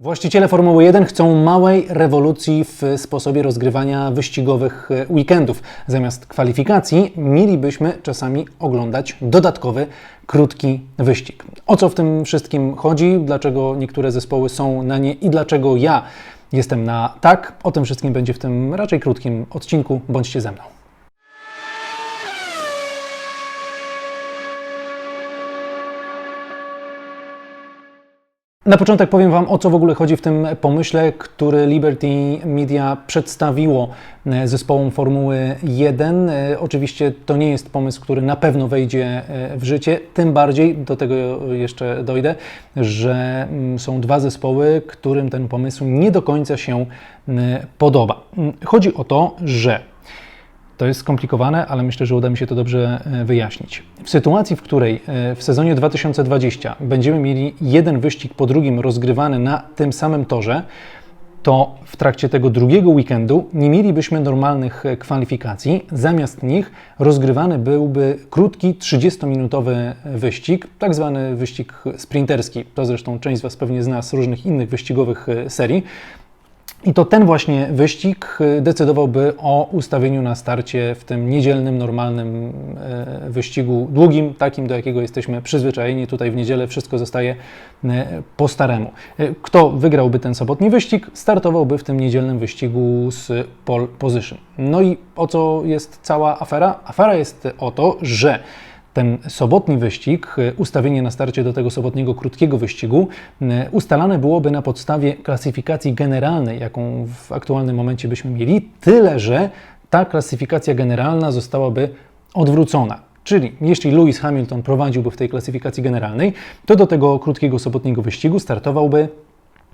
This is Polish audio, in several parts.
Właściciele Formuły 1 chcą małej rewolucji w sposobie rozgrywania wyścigowych e, weekendów. Zamiast kwalifikacji mielibyśmy czasami oglądać dodatkowy, krótki wyścig. O co w tym wszystkim chodzi? Dlaczego niektóre zespoły są na nie i dlaczego ja jestem na tak? O tym wszystkim będzie w tym raczej krótkim odcinku. Bądźcie ze mną. Na początek powiem Wam, o co w ogóle chodzi w tym pomyśle, który Liberty Media przedstawiło e, zespołom Formuły 1. E, Oczywiście to nie jest pomysł, który na pewno wejdzie e, w życie, tym bardziej, do tego jeszcze dojdę, że mm, są dwa zespoły, którym ten pomysł nie do końca się podoba. Chodzi o to, że to jest skomplikowane, ale myślę, że uda mi się to dobrze e, wyjaśnić. W sytuacji, w której e, w sezonie 2020 będziemy mieli jeden wyścig po drugim rozgrywany na tym samym torze, to w trakcie tego drugiego weekendu nie mielibyśmy normalnych e, kwalifikacji. Zamiast nich rozgrywany byłby krótki, 30-minutowy wyścig, tak zwany wyścig sprinterski. To zresztą część z Was pewnie zna z różnych innych wyścigowych serii. I to ten właśnie wyścig y, decydowałby o ustawieniu na starcie w tym niedzielnym, normalnym e, wyścigu długim, takim do jakiego jesteśmy przyzwyczajeni. Tutaj w niedzielę wszystko zostaje e, po staremu. E, Kto wygrałby ten sobotni wyścig, startowałby w tym niedzielnym wyścigu z pole position. No i o co jest cała afera? Afera jest o to, że ten sobotni wyścig, y, ustawienie na starcie do tego sobotniego krótkiego wyścigu, y, ustalane byłoby na podstawie klasyfikacji generalnej, jaką w aktualnym momencie byśmy mieli, tyle że ta klasyfikacja generalna zostałaby odwrócona. Czyli jeśli Lewis Hamilton prowadziłby w tej klasyfikacji generalnej, to do tego krótkiego sobotniego wyścigu startowałby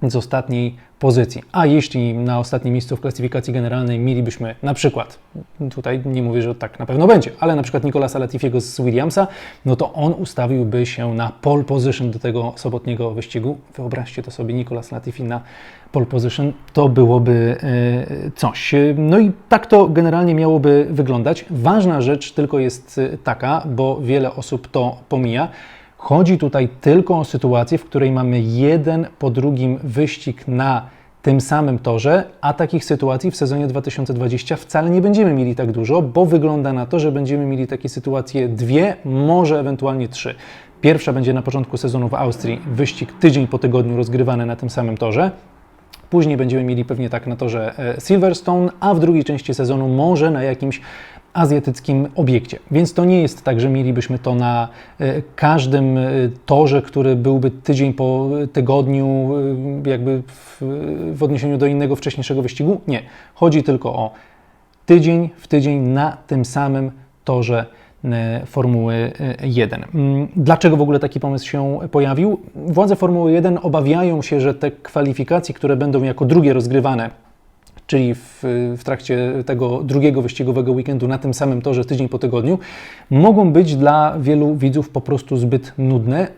z ostatniej pozycji. A jeśli na ostatnim miejscu w klasyfikacji generalnej mielibyśmy na przykład, tutaj nie mówię, że tak na pewno będzie, ale na przykład Nicolasa Latifiego z Williamsa, no to on ustawiłby się na pole position do tego sobotniego wyścigu. Wyobraźcie to sobie, Nicolas Latifi na pole position, to byłoby e, coś. No i tak to generalnie miałoby wyglądać. Ważna rzecz tylko jest taka, bo wiele osób to pomija, Chodzi tutaj tylko o sytuację, w której mamy jeden po drugim wyścig na tym samym torze, a takich sytuacji w sezonie 2020 wcale nie będziemy mieli tak dużo, bo wygląda na to, że będziemy mieli takie sytuacje dwie, może ewentualnie trzy. Pierwsza będzie na początku sezonu w Austrii, wyścig tydzień po tygodniu rozgrywany na tym samym torze. Później będziemy mieli pewnie tak na torze e, Silverstone, a w drugiej części sezonu może na jakimś azjatyckim obiekcie. Więc to nie jest tak, że mielibyśmy to na e, każdym e, torze, który byłby tydzień po tygodniu, e, jakby w, w odniesieniu do innego wcześniejszego wyścigu. Nie. Chodzi tylko o tydzień w tydzień na tym samym torze Formuły 1. Mm, dlaczego w ogóle taki pomysł się pojawił? Władze Formuły 1 obawiają się, że te kwalifikacje, które będą jako drugie rozgrywane czyli w, w, trakcie tego drugiego wyścigowego weekendu na tym samym torze tydzień po tygodniu, mogą być dla wielu widzów po prostu zbyt nudne.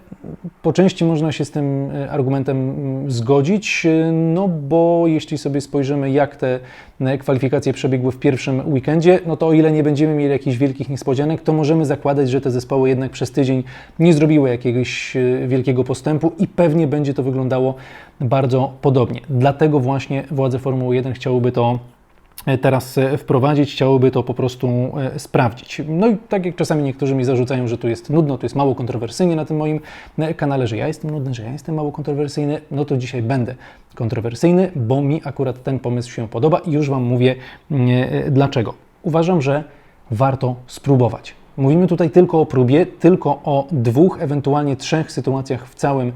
Po części można się z tym e, argumentem mm, zgodzić, e, no bo jeśli sobie spojrzymy, jak te e, kwalifikacje przebiegły w pierwszym weekendzie, no to o ile nie będziemy mieli jakichś wielkich niespodzianek, to możemy zakładać, że te zespoły jednak przez tydzień nie zrobiły jakiegoś wielkiego postępu i pewnie będzie to wyglądało bardzo podobnie. Dlatego właśnie władze Formuły 1 chciałyby to e, teraz e, wprowadzić, chciałyby to po prostu e, sprawdzić. No i tak jak czasami niektórzy mi zarzucają, że tu jest nudno, tu jest mało kontrowersyjnie na tym moim kanale, że ja jestem nudny, że ja jestem mało kontrowersyjny, no to dzisiaj będę kontrowersyjny, bo mi akurat ten pomysł się podoba i już Wam mówię dlaczego. Uważam, że warto spróbować. Mówimy tutaj tylko o próbie, tylko o dwóch, ewentualnie trzech sytuacjach w całym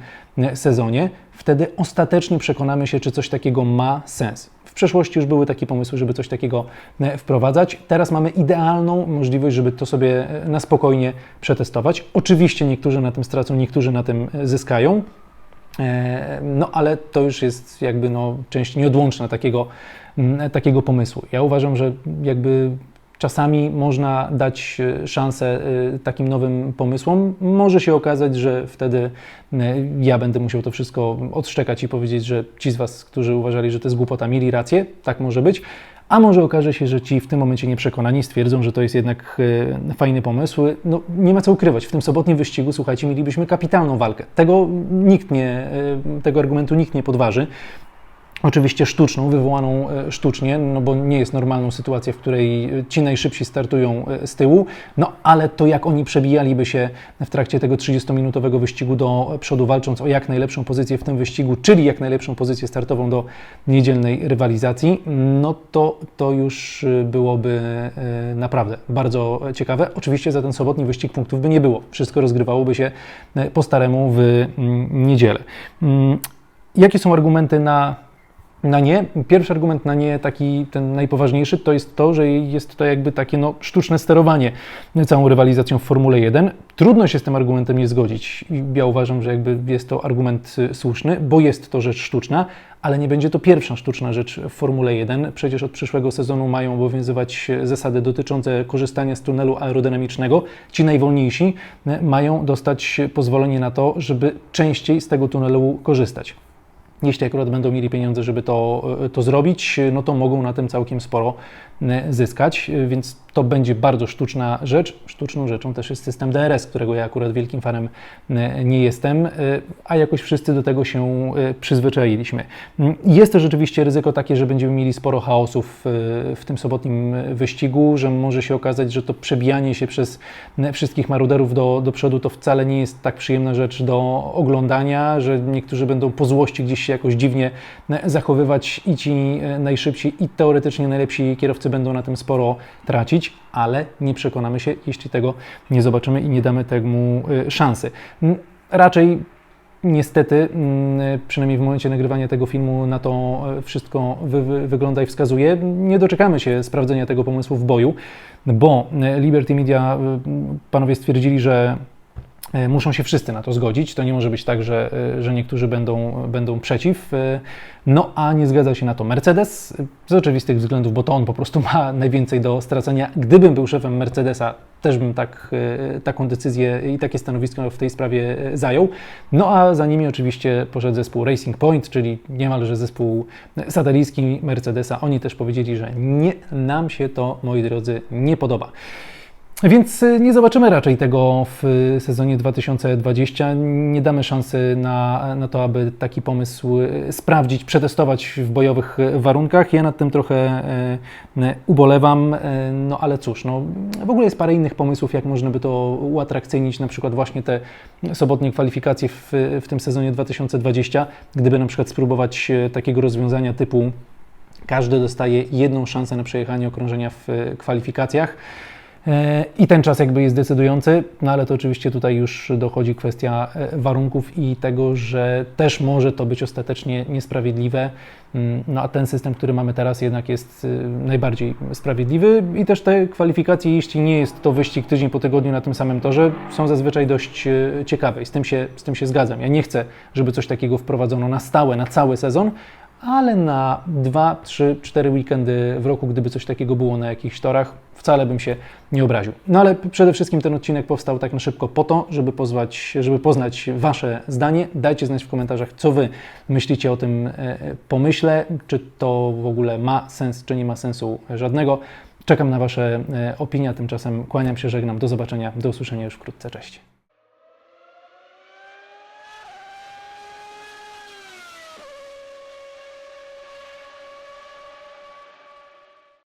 sezonie. Wtedy ostatecznie przekonamy się, czy coś takiego ma sens. W przeszłości już były takie pomysły, żeby coś takiego e, wprowadzać. Teraz mamy idealną możliwość, żeby to sobie e, na spokojnie przetestować. Oczywiście niektórzy na tym stracą, niektórzy na tym e, zyskają. No, ale to już jest jakby no, część nieodłączna takiego, takiego pomysłu. Ja uważam, że jakby Czasami można dać e, szansę e, takim nowym pomysłom. Może się okazać, że wtedy e, ja będę musiał to wszystko odszczekać i powiedzieć, że ci z Was, którzy uważali, że to jest głupota, mieli rację, tak może być, a może okaże się, że ci w tym momencie nieprzekonani stwierdzą, że to jest jednak fajny pomysł. No, nie ma co ukrywać, w tym sobotnim wyścigu, słuchajcie, mielibyśmy kapitalną walkę. Tego nikt nie, tego argumentu nikt nie podważy. Oczywiście sztuczną, wywołaną e, sztucznie, no bo nie jest normalną sytuację, w której e, ci najszybsi startują e, z tyłu, no ale to jak oni przebijaliby się w trakcie tego 30-minutowego wyścigu do przodu, walcząc o jak najlepszą pozycję w tym wyścigu, czyli jak najlepszą pozycję startową do niedzielnej rywalizacji, no to to już byłoby naprawdę bardzo ciekawe. Oczywiście za ten sobotni wyścig punktów by nie było. Wszystko rozgrywałoby się po staremu w mm, niedzielę. Mm, jakie są argumenty na na nie. Pierwszy argument na nie, taki ten najpoważniejszy, to jest to, że jest to jakby takie no, sztuczne sterowanie całą rywalizacją w Formule 1. Trudno się z tym argumentem nie zgodzić. Ja uważam, że jakby jest to argument y, słuszny, bo jest to rzecz sztuczna, ale nie będzie to pierwsza sztuczna rzecz w Formule 1. Przecież od przyszłego sezonu mają obowiązywać zasady dotyczące korzystania z tunelu aerodynamicznego. Ci najwolniejsi y, mają dostać pozwolenie na to, żeby częściej z tego tunelu korzystać. Jeśli akurat będą mieli pieniądze, żeby to, to zrobić, no to mogą na tym całkiem sporo e, zyskać, więc to będzie bardzo sztuczna rzecz. Sztuczną rzeczą też jest system DRS, którego ja akurat wielkim fanem e, nie jestem, e, a jakoś wszyscy do tego się przyzwyczailiśmy. Mm, jest też rzeczywiście ryzyko takie, że będziemy mieli sporo chaosów w tym sobotnim wyścigu, że może się okazać, że to przebijanie się przez wszystkich maruderów do, do przodu to wcale nie jest tak przyjemna rzecz do oglądania, że niektórzy będą po złości gdzieś się jakoś dziwnie zachowywać i ci najszybsi, i teoretycznie najlepsi kierowcy będą na tym sporo tracić, ale nie przekonamy się, jeśli tego nie zobaczymy i nie damy temu e, szansy. Raczej Niestety, przynajmniej w momencie nagrywania tego filmu, na to wszystko wy, wy, wygląda i wskazuje. Nie doczekamy się sprawdzenia tego pomysłu w boju, bo Liberty Media panowie stwierdzili, że muszą się wszyscy na to zgodzić. To nie może być tak, że, e, że niektórzy będą, będą przeciw. E, no a nie zgadza się na to Mercedes z oczywistych względów, bo to on po prostu ma najwięcej do stracenia. Gdybym był szefem Mercedesa, też bym tak, taką decyzję i takie stanowisko w tej sprawie zajął. No a za nimi oczywiście poszedł zespół Racing Point, czyli niemalże zespół satelicki Mercedesa. Oni też powiedzieli, że nie, nam się to, moi drodzy, nie podoba. Więc y, nie zobaczymy raczej tego w sezonie 2020. Nie damy szansy na, na to, aby taki pomysł y, sprawdzić, przetestować w bojowych warunkach. Ja nad tym trochę y, ubolewam, no ale cóż, no, w ogóle jest parę innych pomysłów, jak można by to uatrakcyjnić, na przykład właśnie te sobotnie kwalifikacje w, w tym sezonie 2020. Gdyby na przykład spróbować takiego rozwiązania typu każdy dostaje jedną szansę na przejechanie okrążenia w kwalifikacjach. E, I ten czas jakby jest decydujący, no ale to oczywiście tutaj już dochodzi kwestia e, warunków i tego, że też może to być ostatecznie niesprawiedliwe. Mm, no a ten system, który mamy teraz, jednak jest e, najbardziej sprawiedliwy i też te kwalifikacje, jeśli nie jest to wyścig tydzień po tygodniu na tym samym torze, są zazwyczaj dość ciekawe i z tym się, z tym się zgadzam. Ja nie chcę, żeby coś takiego wprowadzono na stałe, na cały sezon, ale na 2, 3, 4 weekendy w roku, gdyby coś takiego było na jakichś torach, wcale bym się nie obraził. No ale przede wszystkim ten odcinek powstał tak na szybko po to, żeby, pozwać, żeby poznać Wasze zdanie. Dajcie znać w komentarzach, co Wy myślicie o tym e, pomyśle, czy to w ogóle ma sens, czy nie ma sensu żadnego. Czekam na Wasze e, opinie, tymczasem kłaniam się, żegnam. Do zobaczenia, do usłyszenia już wkrótce. Cześć.